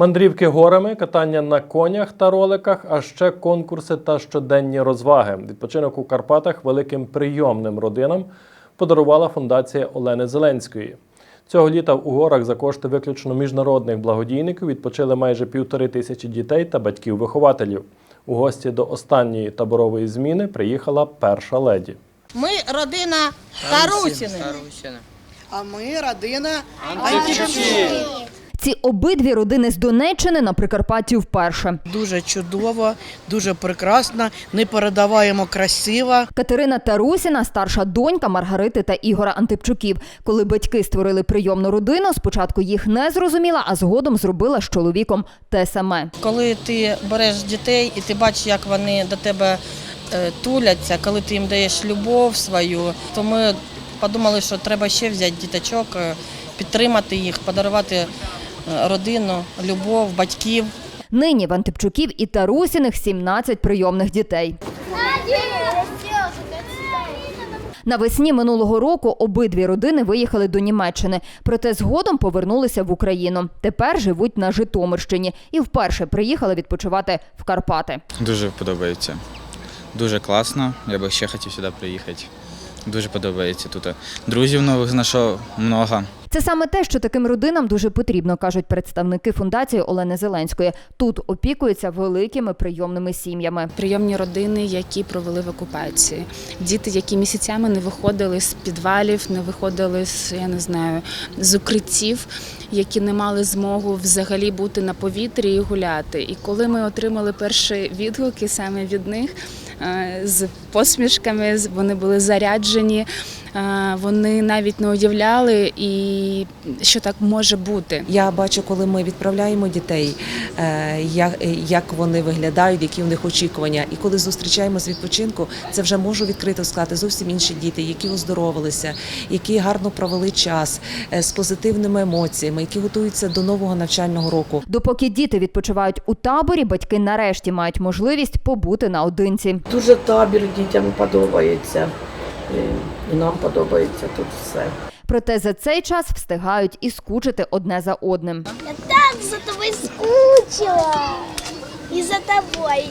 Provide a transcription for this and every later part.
Мандрівки горами, катання на конях та роликах, а ще конкурси та щоденні розваги. Відпочинок у Карпатах великим прийомним родинам подарувала фундація Олени Зеленської. Цього літа у горах за кошти виключно міжнародних благодійників відпочили майже півтори тисячі дітей та батьків-вихователів. У гості до останньої таборової зміни приїхала перша леді. Ми родина Тарусіни. А ми родина Ці обидві родини з Донеччини на Прикарпатті вперше. дуже чудово, дуже прекрасно, непередаваємо красиво. Катерина Тарусіна, старша донька Маргарити та Ігора Антипчуків. Коли батьки створили прийомну родину, спочатку їх не зрозуміла, а згодом зробила з чоловіком те саме. Коли ти береш дітей і ти бачиш, як вони до тебе е, туляться, коли ти їм даєш любов свою, то ми подумали, що треба ще взяти діточок, е, підтримати їх, подарувати родину, любов, батьків. Нині в Антипчуків і Тарусіних 17 прийомних дітей. Навесні минулого року обидві родини виїхали до Німеччини, проте згодом повернулися в Україну. Тепер живуть на Житомирщині і вперше приїхали відпочивати в Карпати. Дуже подобається. Дуже класно. Я би ще хотів сюди приїхати. Дуже подобається тут. Друзів нових знайшов много. Це саме те, що таким родинам дуже потрібно, кажуть представники фундації Олени Зеленської. Тут опікуються великими прийомними сім'ями. прийомні родини, які провели в окупації, діти, які місяцями не виходили з підвалів, не виходили з я не знаю з укриттів, які не мали змогу взагалі бути на повітрі і гуляти. І коли ми отримали перші відгуки саме від них з посмішками, з- вони були заряджені. е, Вони навіть не уявляли, і що так може бути. Я бачу, коли ми відправляємо дітей, е, як, вони виглядають, які в них очікування. І коли зустрічаємо з відпочинку, це вже можу відкрито сказати зовсім інші діти, які оздоровилися, які гарно провели час е, з позитивними емоціями, які готуються до нового навчального року. Допоки діти відпочивають у таборі, батьки нарешті мають можливість побути наодинці. Дуже табір дітям подобається. І- нам подобається тут все. Проте за цей час встигають і скучити одне за одним. Я так за тобою скучила. і за тобой.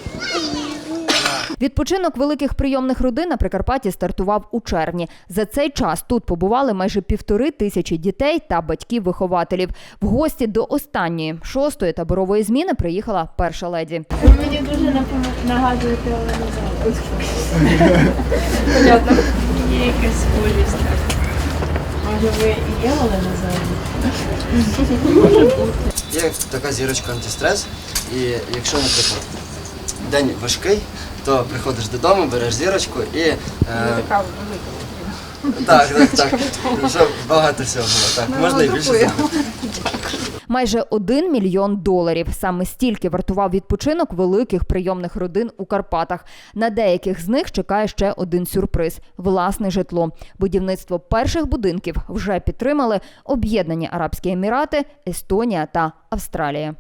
Відпочинок великих прийомних родин на Прикарпатті стартував у червні. За цей час тут побували майже півтори тисячі дітей та батьків-вихователів. В гості до останньої шостої таборової зміни приїхала перша леді. Мені дуже нагадуєте. Понятно. Є якась схожість. Може ви і є Олена Зеленська? Є така зірочка антистрес, і якщо, наприклад, день важкий, то приходиш додому, береш зірочку і. Е, Така так, так, так. Щоб багато всього було. Так, можна і більше зробити. Майже один мільйон доларів. Саме стільки вартував відпочинок великих прийомних родин у Карпатах. На деяких з них чекає ще один сюрприз власне житло. Будівництво перших будинків вже підтримали Об'єднані Арабські Емірати, Естонія та Австралія.